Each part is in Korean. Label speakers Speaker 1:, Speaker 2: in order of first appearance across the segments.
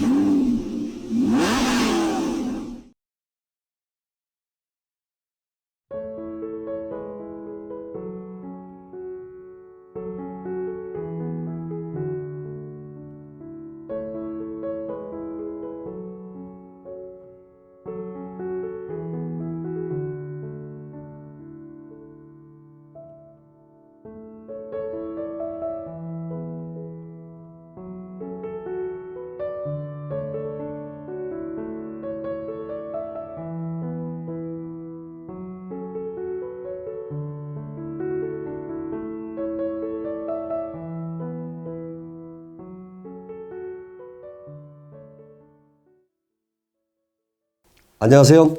Speaker 1: you. 안녕하세요.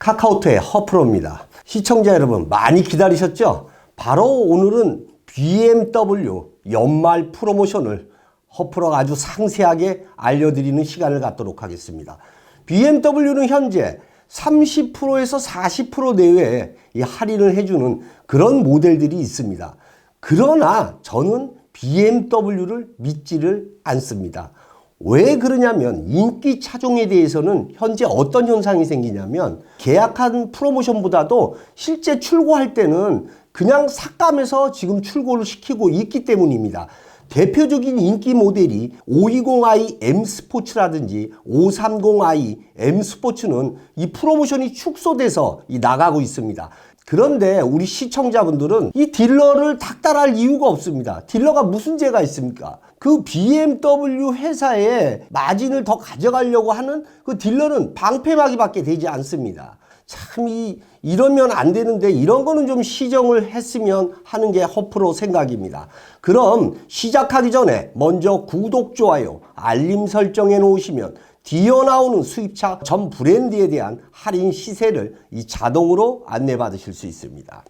Speaker 1: 카카오톡의 허프로입니다. 시청자 여러분 많이 기다리셨죠? 바로 오늘은 BMW 연말 프로모션을 허프로가 아주 상세하게 알려드리는 시간을 갖도록 하겠습니다. BMW는 현재 30%에서 40% 내외에 이 할인을 해주는 그런 모델들이 있습니다. 그러나 저는 BMW를 믿지를 않습니다. 왜 그러냐면 인기 차종에 대해서는 현재 어떤 현상이 생기냐면 계약한 프로모션보다도 실제 출고할 때는 그냥 삭감해서 지금 출고를 시키고 있기 때문입니다. 대표적인 인기 모델이 520i M 스포츠라든지 530i M 스포츠는 이 프로모션이 축소돼서 이 나가고 있습니다. 그런데 우리 시청자분들은 이 딜러를 닥달할 이유가 없습니다. 딜러가 무슨 죄가 있습니까? 그 BMW 회사에 마진을 더 가져가려고 하는 그 딜러는 방패막이밖에 되지 않습니다. 참, 이, 이러면 안 되는데 이런 거는 좀 시정을 했으면 하는 게 허프로 생각입니다. 그럼 시작하기 전에 먼저 구독, 좋아요, 알림 설정해 놓으시면 뒤어 나오는 수입차 전 브랜드에 대한 할인 시세를 이 자동으로 안내받으실 수 있습니다.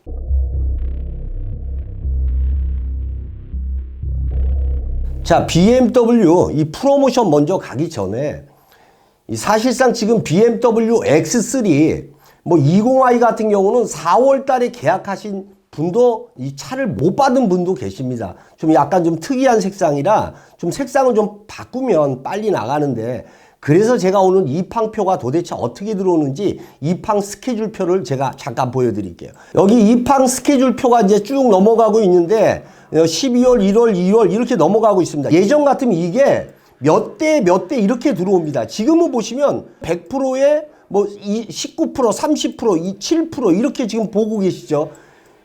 Speaker 1: 자, BMW 이 프로모션 먼저 가기 전에 이 사실상 지금 BMW X3 뭐 20i 같은 경우는 4월 달에 계약하신 분도 이 차를 못 받은 분도 계십니다. 좀 약간 좀 특이한 색상이라 좀 색상을 좀 바꾸면 빨리 나가는데 그래서 제가 오늘 입항표가 도대체 어떻게 들어오는지 입항 스케줄표를 제가 잠깐 보여드릴게요. 여기 입항 스케줄표가 이제 쭉 넘어가고 있는데 12월, 1월, 2월 이렇게 넘어가고 있습니다. 예전 같으면 이게 몇 대 몇 대 이렇게 들어옵니다. 지금은 보시면 100%에 뭐 19%, 30%, 7% 이렇게 지금 보고 계시죠.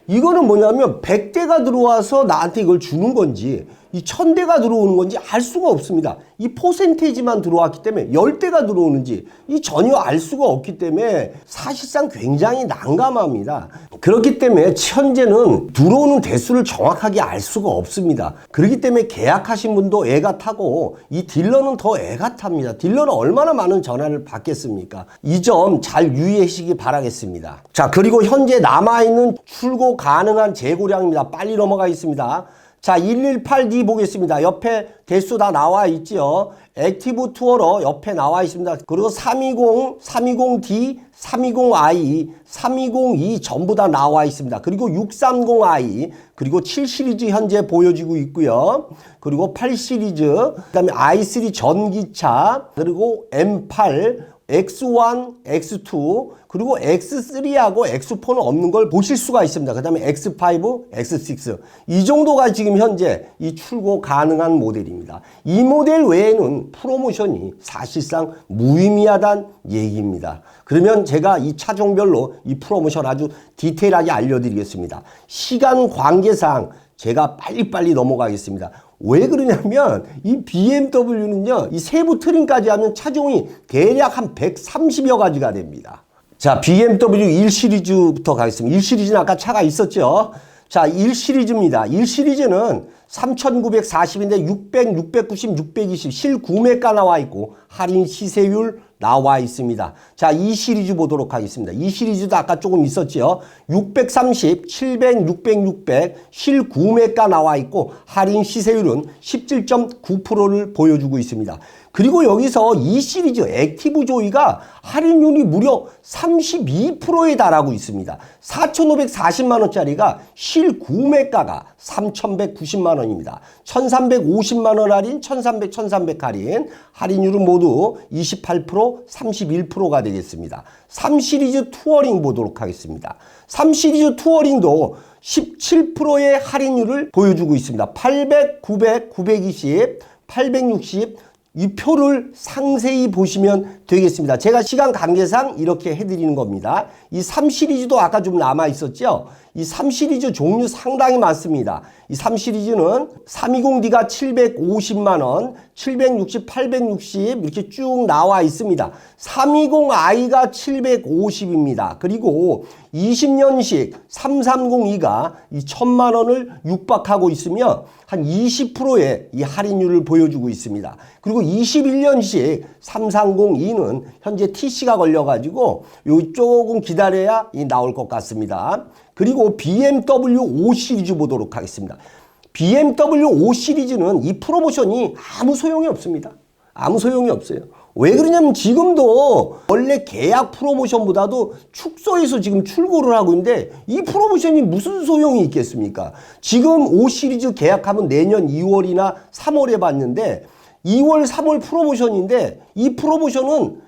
Speaker 1: 이거는 뭐냐면 100대가 들어와서 나한테 이걸 주는 건지 이 1000대가 들어오는 건지 알 수가 없습니다. 이 포센테이지만 들어왔기 때문에 10대가 들어오는지 이 전혀 알 수가 없기 때문에 사실상 굉장히 난감합니다. 그렇기 때문에 현재는 들어오는 대수를 정확하게 알 수가 없습니다. 그렇기 때문에 계약하신 분도 애가 타고 이 딜러는 더 애가 탑니다. 딜러는 얼마나 많은 전화를 받겠습니까? 이 점 잘 유의하시기 바라겠습니다. 자, 그리고 현재 남아있는 출고 가능한 재고량입니다. 빨리 넘어가 있습니다. 자, 118D 보겠습니다. 옆에 대수 다 나와 있지요. 액티브 투어러 옆에 나와 있습니다. 그리고 320, 320D, 320i, 320e 전부 다 나와 있습니다. 그리고 630i, 그리고 7 시리즈 현재 보여지고 있고요. 그리고 8 시리즈, 그다음에 i3 전기차, 그리고 M8, X1, X2, 그리고 X3하고 X4는 없는 걸 보실 수가 있습니다. 그 다음에 X5, X6. 이 정도가 지금 현재 이 출고 가능한 모델입니다. 이 모델 외에는 프로모션이 사실상 무의미하다는 얘기입니다. 그러면 제가 이 차종별로 이 프로모션 아주 디테일하게 알려드리겠습니다. 시간 관계상 제가 빨리빨리 넘어가겠습니다. 왜 그러냐면 이 BMW는요, 이 세부 트림까지 하면 차종이 대략 한 130여 가지가 됩니다. 자, BMW 1 시리즈부터 가겠습니다. 1 시리즈는 아까 차가 있었죠. 자, 1 시리즈입니다. 1 시리즈는 3,940인데 600, 690, 620 실구매가 나와 있고 할인 시세율 나와 있습니다. 자, 이 시리즈 보도록 하겠습니다. 이 시리즈도 아까 조금 있었죠. 630, 700, 600, 600 실구매가 나와 있고 할인 시세율은 17.9%를 보여주고 있습니다. 그리고 여기서 이 시리즈 액티브 조이가 할인율이 무려 32%에 달하고 있습니다. 4,540만 원짜리가 실 구매가가 3,190만 원입니다. 1350만 원 할인, 1300, 1300 할인. 할인율은 모두 28%, 31%가 되겠습니다. 3 시리즈 투어링 보도록 하겠습니다. 3 시리즈 투어링도 17%의 할인율을 보여주고 있습니다. 800, 900, 920, 860, 이 표를 상세히 보시면 되겠습니다. 제가 시간 관계상 이렇게 해드리는 겁니다. 이 3 시리즈도 아까 좀 남아 있었죠? 이 3 시리즈 종류 상당히 많습니다. 이 3 시리즈는 320D가 750만원, 760, 860 이렇게 쭉 나와 있습니다. 320i가 750입니다. 그리고 20년식 3302가 이 1000만원을 육박하고 있으며 한 20%의 이 할인율을 보여주고 있습니다. 그리고 21년식 3302는 현재 TC가 걸려가지고 요 조금 기다려야 이 나올 것 같습니다. 그리고 BMW 5 시리즈 보도록 하겠습니다. BMW 5 시리즈는 이 프로모션이 아무 소용이 없습니다. 아무 소용이 없어요. 왜 그러냐면 지금도 원래 계약 프로모션보다도 축소해서 지금 출고를 하고 있는데 이 프로모션이 무슨 소용이 있겠습니까? 지금 5 시리즈 계약하면 내년 2월이나 3월에 받는데 2월, 3월 프로모션인데 이 프로모션은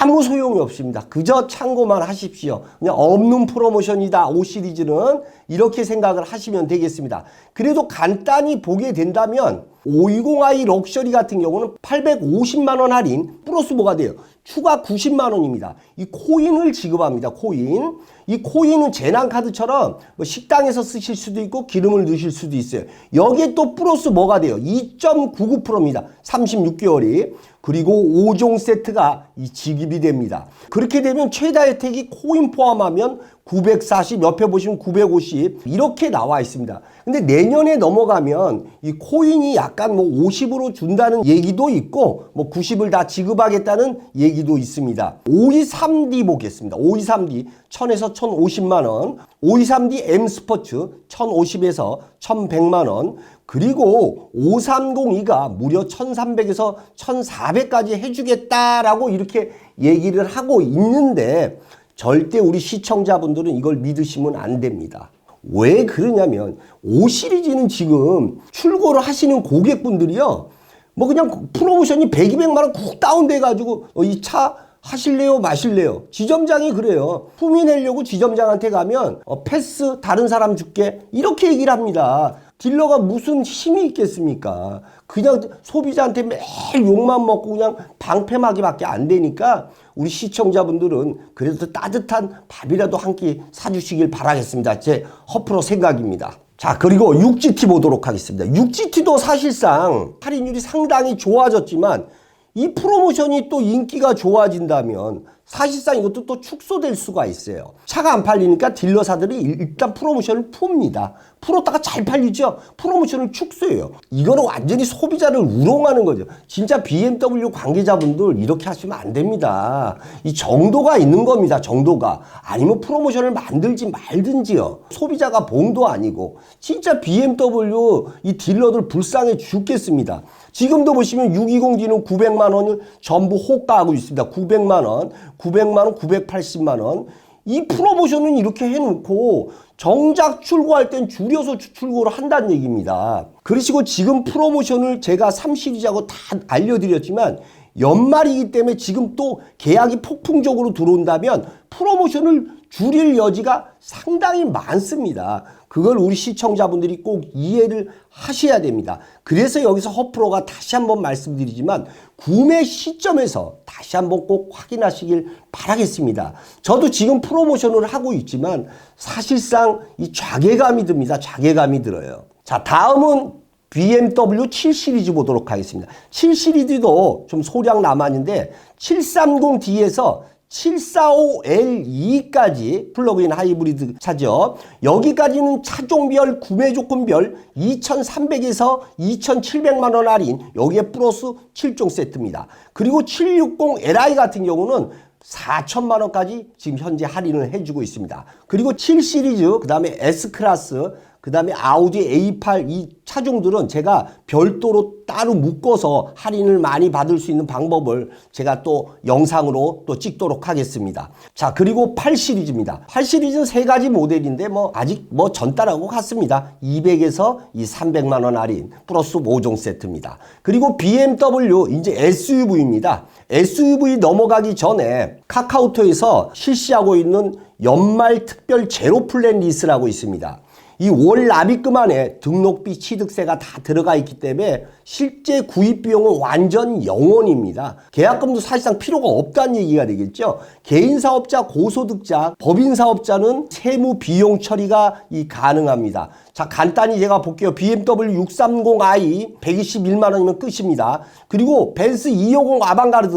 Speaker 1: 아무 소용이 없습니다. 그저 참고만 하십시오. 그냥 없는 프로모션이다. 5 시리즈는 이렇게 생각을 하시면 되겠습니다. 그래도 간단히 보게 된다면 520i 럭셔리 같은 경우는 850만 원 할인 플러스 뭐가 돼요? 추가 90만 원입니다. 이 코인을 지급합니다. 코인. 이 코인은 재난 카드처럼 뭐 식당에서 쓰실 수도 있고 기름을 넣으실 수도 있어요. 여기에 또 플러스 뭐가 돼요? 2.99%입니다. 36개월이. 그리고 5종 세트가 이 지급이 됩니다. 그렇게 되면 최다 혜택이 코인 포함하면 940, 옆에 보시면 950 이렇게 나와 있습니다. 근데 내년에 넘어가면 이 코인이 약간 뭐 50으로 준다는 얘기도 있고 뭐 90을 다 지급하겠다는 얘기도 있습니다. 523D 보겠습니다. 523D 1000에서 1050만 원, 523D M 스포츠 1050에서 1100만 원, 그리고 5302가 무려 1300에서 1400까지 해주겠다라고 이렇게 얘기를 하고 있는데 절대 우리 시청자분들은 이걸 믿으시면 안 됩니다. 왜 그러냐면 5 시리즈는 지금 출고를 하시는 고객분들이요. 뭐 그냥 프로모션이 100, 200만 원 쿡 다운돼 가지고 어, 이차 하실래요? 마실래요? 지점장이 그래요. 품위 내려고 지점장한테 가면 어, 패스 다른 사람 줄게. 이렇게 얘기를 합니다 딜러가 무슨 힘이 있겠습니까 그냥 소비자한테 매일 욕만 먹고 그냥 방패막이밖에 안 되니까 우리 시청자분들은 그래도 따뜻한 밥이라도 한 끼 사주시길 바라겠습니다 제 허프로 생각입니다 자 그리고 6GT 보도록 하겠습니다 6GT도 사실상 할인율이 상당히 좋아졌지만 이 프로모션이 또 인기가 좋아진다면 사실상 이것도 또 축소될 수가 있어요. 차가 안 팔리니까 딜러사들이 일단 프로모션을 풉니다. 풀었다가 잘 팔리죠? 프로모션을 축소해요. 이거는 완전히 소비자를 우롱하는 거죠. 진짜 BMW 관계자분들 이렇게 하시면 안 됩니다. 이 정도가 있는 겁니다. 정도가. 아니면 프로모션을 만들지 말든지요. 소비자가 봉도 아니고. 진짜 BMW 이 딜러들 불쌍해 죽겠습니다. 지금도 보시면 620D는 900만 원을 전부 호가하고 있습니다. 900만 원, 900만 원, 980만 원. 이 프로모션은 이렇게 해놓고 정작 출고할 땐 줄여서 출고를 한다는 얘기입니다. 그러시고 지금 프로모션을 제가 3 시리즈하고 다 알려드렸지만 연말이기 때문에 지금 또 계약이 폭풍적으로 들어온다면 프로모션을 줄일 여지가 상당히 많습니다. 그걸 우리 시청자분들이 꼭 이해를 하셔야 됩니다. 그래서 여기서 허프로가 다시 한번 말씀드리지만 구매 시점에서 다시 한번 꼭 확인하시길 바라겠습니다. 저도 지금 프로모션을 하고 있지만 사실상 이 좌괴감이 듭니다. 좌괴감이 들어요. 자, 다음은 BMW 7 시리즈 보도록 하겠습니다. 7 시리즈도 좀 소량 남았는데 730D에서 745L2까지 플러그인 하이브리드 차죠. 여기까지는 차종별 구매 조건별 2,300에서 2,700만 원 할인 여기에 플러스 7종 세트입니다. 그리고 760Li 같은 경우는 4천만 원까지 지금 현재 할인을 해주고 있습니다. 그리고 7 시리즈, 그 다음에 S 클래스, 그 다음에 아우디 A8 이 차종들은 제가 별도로 따로 묶어서 할인을 많이 받을 수 있는 방법을 제가 또 영상으로 또 찍도록 하겠습니다. 자, 그리고 8 시리즈입니다. 8 시리즈는 세 가지 모델인데 뭐 아직 뭐 전달하고 같습니다. 200에서 이 300만 원 할인 플러스 5종 세트입니다. 그리고 BMW 이제 SUV입니다. SUV 넘어가기 전에 카카오톡에서 실시하고 있는 연말 특별 제로 플랜 리스라고 있습니다. 이 월 납입금 안에 등록비 취득세가 다 들어가 있기 때문에 실제 구입 비용은 완전 0원입니다. 계약금도 사실상 필요가 없다는 얘기가 되겠죠. 개인 사업자, 고소득자, 법인 사업자는 세무 비용 처리가 이 가능합니다. 자, 간단히 제가 볼게요. BMW 630i 121만 원이면 끝입니다. 그리고 벤츠 250 아방가르드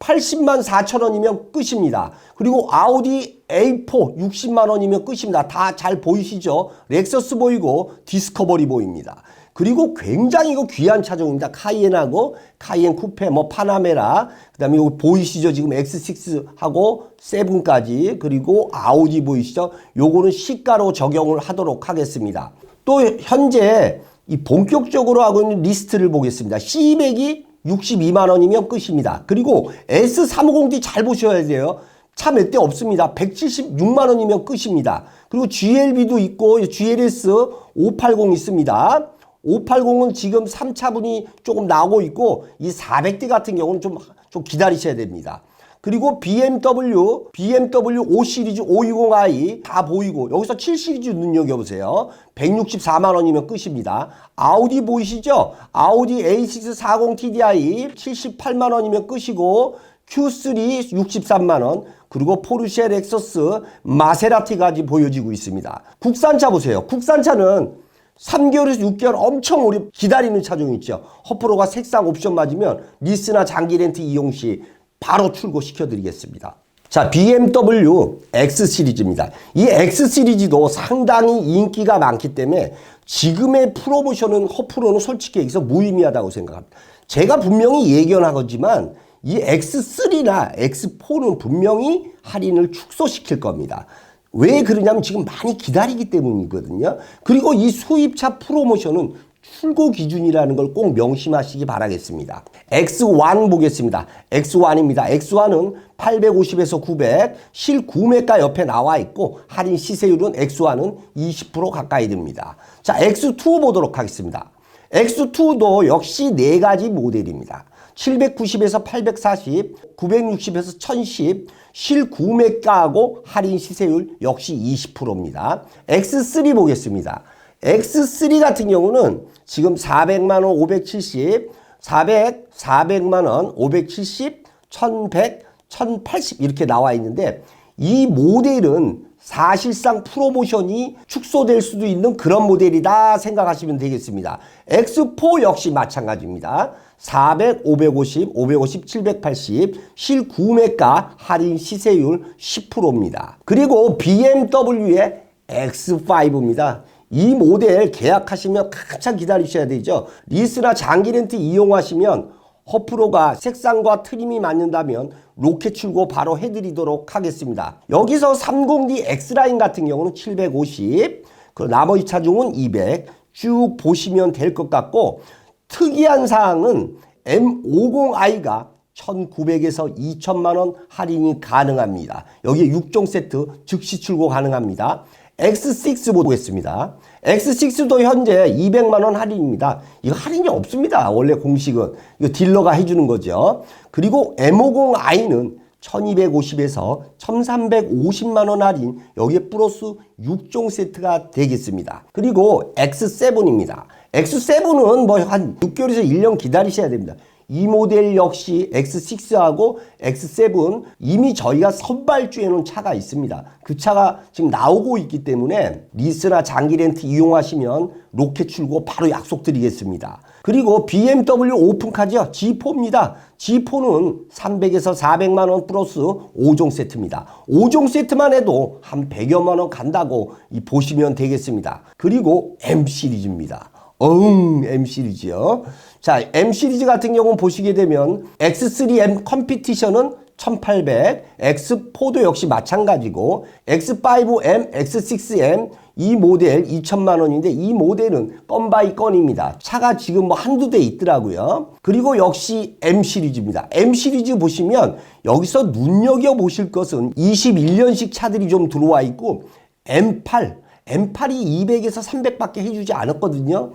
Speaker 1: 80만 4천 원이면 끝입니다. 그리고 아우디 A4 60만 원이면 끝입니다. 다 잘 보이시죠? 렉서스 보이고 디스커버리 보입니다. 그리고 굉장히 이거 귀한 차종입니다. 카이엔하고 카이엔 쿠페, 뭐 파나메라, 그 다음에 이거 보이시죠? 지금 X6하고 7까지 그리고 아우디 보이시죠? 요거는 시가로 적용을 하도록 하겠습니다. 또 현재 이 본격적으로 하고 있는 리스트를 보겠습니다. C200이 62만 원이면 끝입니다. 그리고 S350D 잘 보셔야 돼요. 차 몇 대 없습니다. 176만 원이면 끝입니다. 그리고 GLB도 있고 GLS 580 있습니다. 580은 지금 3차분이 조금 나오고 있고 이 400대 같은 경우는 좀, 좀 기다리셔야 됩니다. 그리고 BMW, BMW 5 시리즈 520i 다 보이고 여기서 7 시리즈 눈여겨보세요. 164만 원이면 끝입니다. 아우디 보이시죠? 아우디 A6 40 TDI 78만 원이면 끝이고 Q3 63만 원 그리고 포르쉐 렉서스 마세라티까지 보여지고 있습니다. 국산차 보세요. 국산차는 3개월에서 6개월 엄청 오래 기다리는 차종 있죠. 허프로가 색상 옵션 맞으면 리스나 장기 렌트 이용 시 바로 출고시켜 드리겠습니다. 자, BMW X 시리즈입니다. 이 X 시리즈도 상당히 인기가 많기 때문에 지금의 프로모션은 허프로는 솔직히 여기서 무의미하다고 생각합니다. 제가 분명히 예견하거지만 이 X3나 X4는 분명히 할인을 축소시킬 겁니다. 왜 그러냐면 지금 많이 기다리기 때문이거든요. 그리고 이 수입차 프로모션은 출고 기준이라는 걸 꼭 명심하시기 바라겠습니다. X1 보겠습니다. X1입니다. X1은 850에서 900, 실구매가 옆에 나와 있고 할인 시세율은 X1은 20% 가까이 됩니다. 자, X2 보도록 하겠습니다. X2도 역시 네 가지 모델입니다. 790에서 840, 960에서 1010, 실구매가하고 할인 시세율 역시 20%입니다. X3 보겠습니다. X3 같은 경우는 지금 400만 원 570, 400, 400만 원 570, 1100, 1080 이렇게 나와 있는데 이 모델은 사실상 프로모션이 축소될 수도 있는 그런 모델이다 생각하시면 되겠습니다. X4 역시 마찬가지입니다. 400, 550, 550, 780 실구매가 할인 시세율 10%입니다. 그리고 BMW의 X5입니다. 이 모델 계약하시면 한참 기다리셔야 되죠. 리스나 장기 렌트 이용하시면 허프로가 색상과 트림이 맞는다면 로켓 출고 바로 해드리도록 하겠습니다. 여기서 30D X라인 같은 경우는 750, 그 나머지 차종은 200 쭉 보시면 될 것 같고 특이한 사항은 M50i가 1,900에서 2천만 원 할인이 가능합니다. 여기에 6종 세트 즉시 출고 가능합니다. X6 보겠습니다. X6도 현재 200만 원 할인입니다. 이거 할인이 없습니다. 원래 공식은 이거 딜러가 해주는 거죠. 그리고 M50i는 1250에서 1350만 원 할인 여기에 플러스 6종 세트가 되겠습니다. 그리고 X7입니다. X7은 뭐 한 6개월에서 1년 기다리셔야 됩니다. 이 모델 역시 X6하고 X7 이미 저희가 선발주에 놓은 차가 있습니다. 그 차가 지금 나오고 있기 때문에 리스나 장기 렌트 이용하시면 로켓 출고 바로 약속드리겠습니다. 그리고 BMW 오픈카죠. G4입니다. G4는 300에서 400만 원 플러스 5종 세트입니다. 5종 세트만 해도 한 100여만 원 간다고 보시면 되겠습니다. 그리고 M 시리즈입니다. 응, M 시리즈요. 자, M 시리즈 같은 경우는 보시게 되면 X3M 컴피티션은 1800, X4도 역시 마찬가지고 X5M, X6M 이 모델 2천만 원인데 이 모델은 건 바이 건입니다. 차가 지금 뭐 한두 대 있더라고요. 그리고 역시 M 시리즈입니다. M 시리즈 보시면 여기서 눈여겨 보실 것은 21년식 차들이 좀 들어와 있고 M8, M8이 200에서 300밖에 해주지 않았거든요.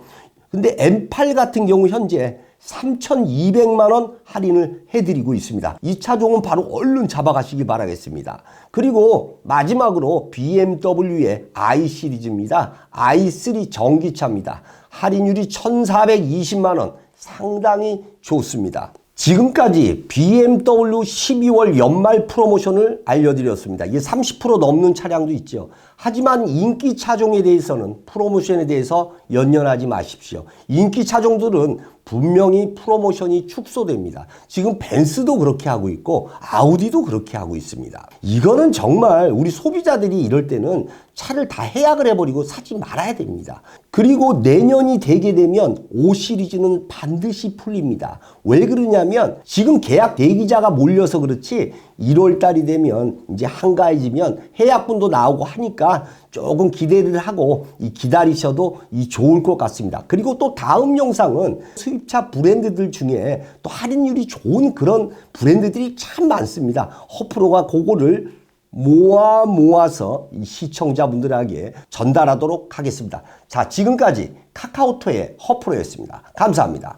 Speaker 1: 근데 M8 같은 경우 현재 3,200만 원 할인을 해드리고 있습니다. 이 차종은 바로 얼른 잡아가시기 바라겠습니다. 그리고 마지막으로 BMW의 i 시리즈입니다. i3 전기차입니다. 할인율이 1,420만 원 상당히 좋습니다. 지금까지 BMW 12월 연말 프로모션을 알려드렸습니다. 이게 30% 넘는 차량도 있죠. 하지만 인기 차종에 대해서는 프로모션에 대해서 연연하지 마십시오. 인기 차종들은 분명히 프로모션이 축소됩니다. 지금 벤츠도 그렇게 하고 있고 아우디도 그렇게 하고 있습니다. 이거는 정말 우리 소비자들이 이럴 때는 차를 다 해약을 해버리고 사지 말아야 됩니다. 그리고 내년이 되게 되면 5 시리즈는 반드시 풀립니다. 왜 그러냐면 지금 계약 대기자가 몰려서 그렇지 1월 달이 되면 이제 한가해지면 해약분도 나오고 하니까 조금 기대를 하고 이 기다리셔도 이 좋을 것 같습니다. 그리고 또 다음 영상은 수입차 브랜드들 중에 또 할인율이 좋은 그런 브랜드들이 참 많습니다. 허프로가 그거를 모아 모아서 이 시청자분들에게 전달하도록 하겠습니다. 자, 지금까지 카카오톡의 허프로였습니다. 감사합니다.